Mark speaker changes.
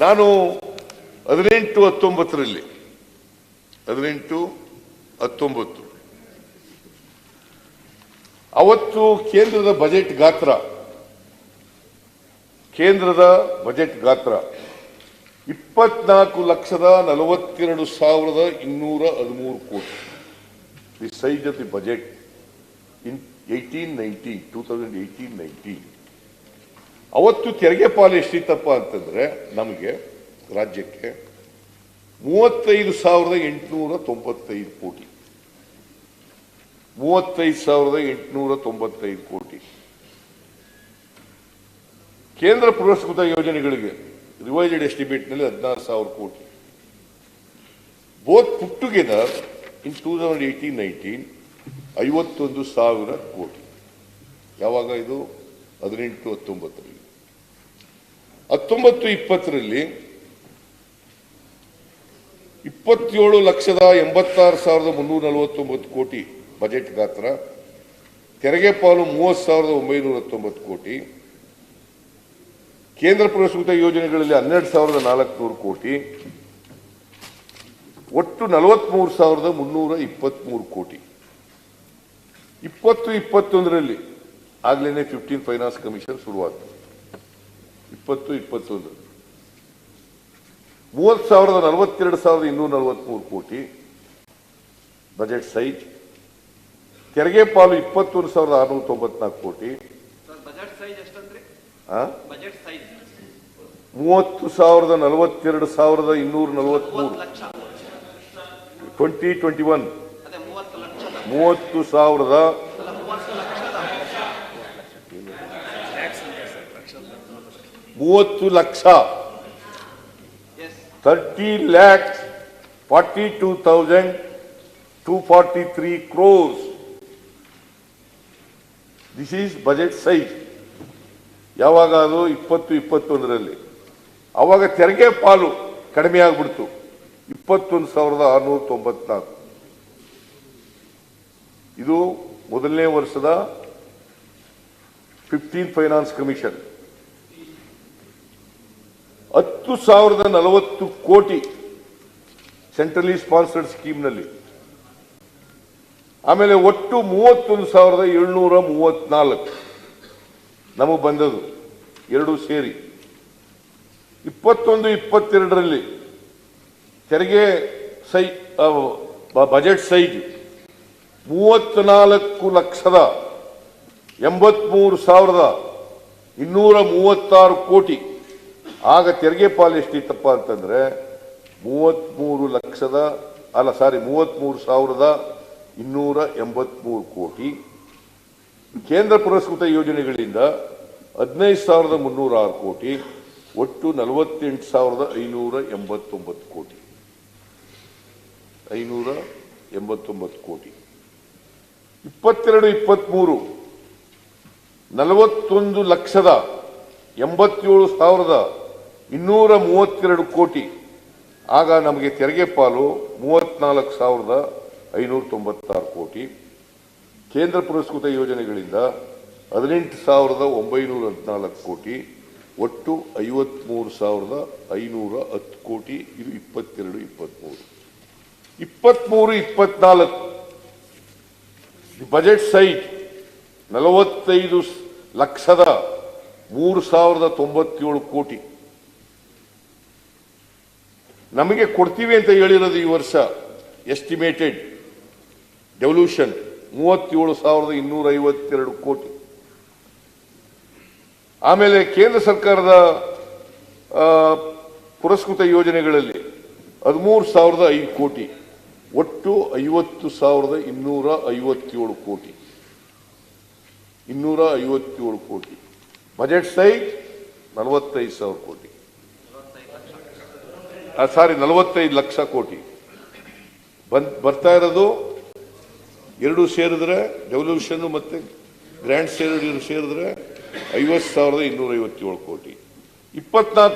Speaker 1: ನಾನು ಹದಿನೆಂಟು ಹತ್ತೊಂಬತ್ತರಲ್ಲಿ, ಹದಿನೆಂಟು ಹತ್ತೊಂಬತ್ತು. ಅವತ್ತು ಕೇಂದ್ರದ ಬಜೆಟ್ ಗಾತ್ರ, ಕೇಂದ್ರದ ಬಜೆಟ್ ಗಾತ್ರ ಇಪ್ಪತ್ನಾಲ್ಕು ಲಕ್ಷದ ನಲವತ್ತೆರಡು ಸಾವಿರದ ಇನ್ನೂರ ಹದಿಮೂರು ಕೋಟಿ. The size of the budget in eighteen nineteen two thousand eighteen nineteen ಅವತ್ತು ತೆರಿಗೆ ಪಾಲು ಎಷ್ಟಿತ್ತಪ್ಪ ಅಂತಂದ್ರೆ ನಮಗೆ ರಾಜ್ಯಕ್ಕೆ ಮೂವತ್ತೈದು ಸಾವಿರದ ಎಂಟುನೂರ ತೊಂಬತ್ತೈದು ಕೋಟಿ. ಮೂವತ್ತೈದು ಸಾವಿರದ ಎಂಟುನೂರ ತೊಂಬತ್ತೈದು ಕೋಟಿ. ಕೇಂದ್ರ ಪುರಸ್ಕೃತ ಯೋಜನೆಗಳಿಗೆ ರಿವೈಸ್ಡ್ ಎಸ್ಟಿಮೇಟ್ನಲ್ಲಿ ಹದಿನಾರು ಸಾವಿರ ಕೋಟಿ. Both put together in two thousand eighteen nineteen ಐವತ್ತೊಂದು ಸಾವಿರ ಕೋಟಿ. ಯಾವಾಗ ಇದು? ಹದಿನೆಂಟು ಹತ್ತೊಂಬತ್ತರಲ್ಲಿ. ಹತ್ತೊಂಬತ್ತು ಇಪ್ಪತ್ತರಲ್ಲಿ ಇಪ್ಪತ್ತೇಳು ಲಕ್ಷದ ಎಂಬತ್ತಾರು ಸಾವಿರದ ಮುನ್ನೂರ ನಲವತ್ತೊಂಬತ್ತು ಕೋಟಿ ಬಜೆಟ್ ಗಾತ್ರ, ತೆರಿಗೆ ಪಾಲು ಮೂವತ್ತು ಸಾವಿರದ ಒಂಬೈನೂರ ಹತ್ತೊಂಬತ್ತು ಕೋಟಿ, ಕೇಂದ್ರ ಪುರಸ್ಕೃತ ಯೋಜನೆಗಳಲ್ಲಿ ಹನ್ನೆರಡು ಸಾವಿರದ ನಾಲ್ಕುನೂರು ಕೋಟಿ, ಒಟ್ಟು ನಲವತ್ಮೂರು ಸಾವಿರದ ಮುನ್ನೂರ ಇಪ್ಪತ್ಮೂರು ಕೋಟಿ. ಇಪ್ಪತ್ತು ಇಪ್ಪತ್ತೊಂದರಲ್ಲಿ ಆಗಲೇನೇ ಫಿಫ್ಟೀನ್ ಫೈನಾನ್ಸ್ ಕಮಿಷನ್ ಶುರುವಾಯಿತು ಇಪ್ಪತ್ತು ಇಪ್ಪತ್ತೊಂದು. ಮೂವತ್ತು ಸಾವಿರದ ನಲವತ್ತೆರಡು ಸಾವಿರದ ಇನ್ನೂರ ನಲವತ್ಮೂರು ಕೋಟಿ. Budget size. ತೆರಿಗೆ ಪಾಲು ಇಪ್ಪತ್ತೊಂದು ಸಾವಿರದ ಆರುನೂರ ತೊಂಬತ್ನಾಲ್ಕು ಕೋಟಿ. ಮೂವತ್ತು ಸಾವಿರದ ನಲವತ್ತೆರಡು ಸಾವಿರದ ಇನ್ನೂರ ನಲವತ್ಮೂರು.
Speaker 2: ಲಕ್ಷ.
Speaker 1: Twenty twenty one.
Speaker 2: ಮೂವತ್ತು
Speaker 1: ಸಾವಿರದ
Speaker 2: ಅಲ್ಲ ಮೂವತ್ತು ಲಕ್ಷದ
Speaker 1: ಮೂವತ್ತು lakh.
Speaker 2: Thirty
Speaker 1: thirty lakhs forty two thousand two forty three crores this is budget size ಯಾವಾಗ ಅದು ಇಪ್ಪತ್ತು ಇಪ್ಪತ್ತೊಂದರಲ್ಲಿ. ಅವಾಗ ತೆರಿಗೆ ಪಾಲು ಕಡಿಮೆ ಆಗ್ಬಿಡ್ತು. ಇಪ್ಪತ್ತೊಂದು ಸಾವಿರದ ಆರುನೂರ ತೊಂಬತ್ನಾಲ್ಕು. ಇದು ಮೊದಲನೇ ವರ್ಷದ ಫಿಫ್ಟೀನ್ ಫೈನಾನ್ಸ್ ಕಮಿಷನ್ ಹತ್ತು ಸಾವಿರದ ನಲವತ್ತು ಕೋಟಿ ಸೆಂಟ್ರಲಿ ಸ್ಪಾನ್ಸರ್ಡ್ ಸ್ಕೀಮ್ನಲ್ಲಿ. ಆಮೇಲೆ ಒಟ್ಟು ಮೂವತ್ತೊಂದು ಸಾವಿರದ ಏಳ್ನೂರ ಮೂವತ್ನಾಲ್ಕು ನಮಗೆ ಬಂದದು ಎರಡು ಸೇರಿ. ಇಪ್ಪತ್ತೊಂದು, ಇಪ್ಪತ್ತೆರಡರಲ್ಲಿ ತೆರಿಗೆ ಸೈ ಬಜೆಟ್ ಸೈಜ್ ಮೂವತ್ನಾಲ್ಕು ಲಕ್ಷದ ಎಂಬತ್ಮೂರು ಸಾವಿರದ ಇನ್ನೂರ ಮೂವತ್ತಾರು ಕೋಟಿ. ಆಗ ತೆರಿಗೆ ಪಾಲು ಎಷ್ಟಿತ್ತಪ್ಪ ಅಂತಂದ್ರೆ ಮೂವತ್ಮೂರು ಲಕ್ಷದ, ಅಲ್ಲ ಸಾರಿ ಮೂವತ್ಮೂರು ಸಾವಿರದ ಇನ್ನೂರ ಎಂಬತ್ಮೂರು ಕೋಟಿ. ಕೇಂದ್ರ ಪುರಸ್ಕೃತ ಯೋಜನೆಗಳಿಂದ ಹದಿನೈದು ಸಾವಿರದ ಮುನ್ನೂರ ಆರು ಕೋಟಿ, ಒಟ್ಟು ನಲವತ್ತೆಂಟು ಸಾವಿರದ ಐನೂರ ಎಂಬತ್ತೊಂಬತ್ತು ಕೋಟಿ. ಐನೂರ ಎಂಬತ್ತೊಂಬತ್ತು ಕೋಟಿ. ಇಪ್ಪತ್ತೆರಡು ಇಪ್ಪತ್ತ್ಮೂರು ನಲವತ್ತೊಂದು ಲಕ್ಷದ ಎಂಬತ್ತೇಳು ಸಾವಿರದ ಇನ್ನೂರ ಮೂವತ್ತೆರಡು ಕೋಟಿ. ಆಗ ನಮಗೆ ತೆರಿಗೆ ಪಾಲು ಮೂವತ್ನಾಲ್ಕು ಸಾವಿರದ ಐನೂರ ತೊಂಬತ್ತಾರು ಕೋಟಿ. ಕೇಂದ್ರ ಪುರಸ್ಕೃತ ಯೋಜನೆಗಳಿಂದ ಹದಿನೆಂಟು ಸಾವಿರದ ಒಂಬೈನೂರ ಹದಿನಾಲ್ಕು ಕೋಟಿ, ಒಟ್ಟು ಐವತ್ಮೂರು ಸಾವಿರದ ಐನೂರ ಹತ್ತು ಕೋಟಿ, ಇದು ಇಪ್ಪತ್ತೆರಡು ಇಪ್ಪತ್ತ್ಮೂರು ಇಪ್ಪತ್ತ್ಮೂರು ಇಪ್ಪತ್ನಾಲ್ಕು. ಬಜೆಟ್ ಸೈಟ್ ನಲವತ್ತೈದು ಲಕ್ಷದ ಮೂರು ಸಾವಿರದ ತೊಂಬತ್ತೇಳು ಕೋಟಿ. ನಮಗೆ ಕೊಡ್ತೀವಿ ಅಂತ ಹೇಳಿರೋದು ಈ ವರ್ಷ ಎಸ್ಟಿಮೇಟೆಡ್ ಡೆವಲ್ಯೂಷನ್ ಮೂವತ್ತೇಳು ಸಾವಿರದ ಇನ್ನೂರ ಐವತ್ತೆರಡು ಕೋಟಿ. ಆಮೇಲೆ ಕೇಂದ್ರ ಸರ್ಕಾರದ ಪುರಸ್ಕೃತ ಯೋಜನೆಗಳಲ್ಲಿ ಹದಿಮೂರು ಸಾವಿರದ ಐದು ಕೋಟಿ, ಒಟ್ಟು ಐವತ್ತು ಸಾವಿರದ ಇನ್ನೂರ ಐವತ್ತೇಳು ಕೋಟಿ. ಇನ್ನೂರ ಐವತ್ತೇಳು ಕೋಟಿ. ಬಜೆಟ್ ಸೈಜ್ ನಲವತ್ತೈದು ಸಾವಿರ ಕೋಟಿ. ಸಾರಿ, ನಲವತ್ತೈದು ಲಕ್ಷ ಕೋಟಿ. ಬಂದ್, ಬರ್ತಾ ಇರೋದು ಎರಡು ಸೇರಿದ್ರೆ ಡೆವಲ್ಯೂಷನ್ ಮತ್ತೆ ಗ್ರ್ಯಾಂಡ್ ಸೇರಿದ್ರೆ ಸೇರಿದ್ರೆ ಐವತ್ತು ಸಾವಿರದ ಇನ್ನೂರ ಐವತ್ತೇಳು ಕೋಟಿ. ಇಪ್ಪತ್ನಾಲ್ಕು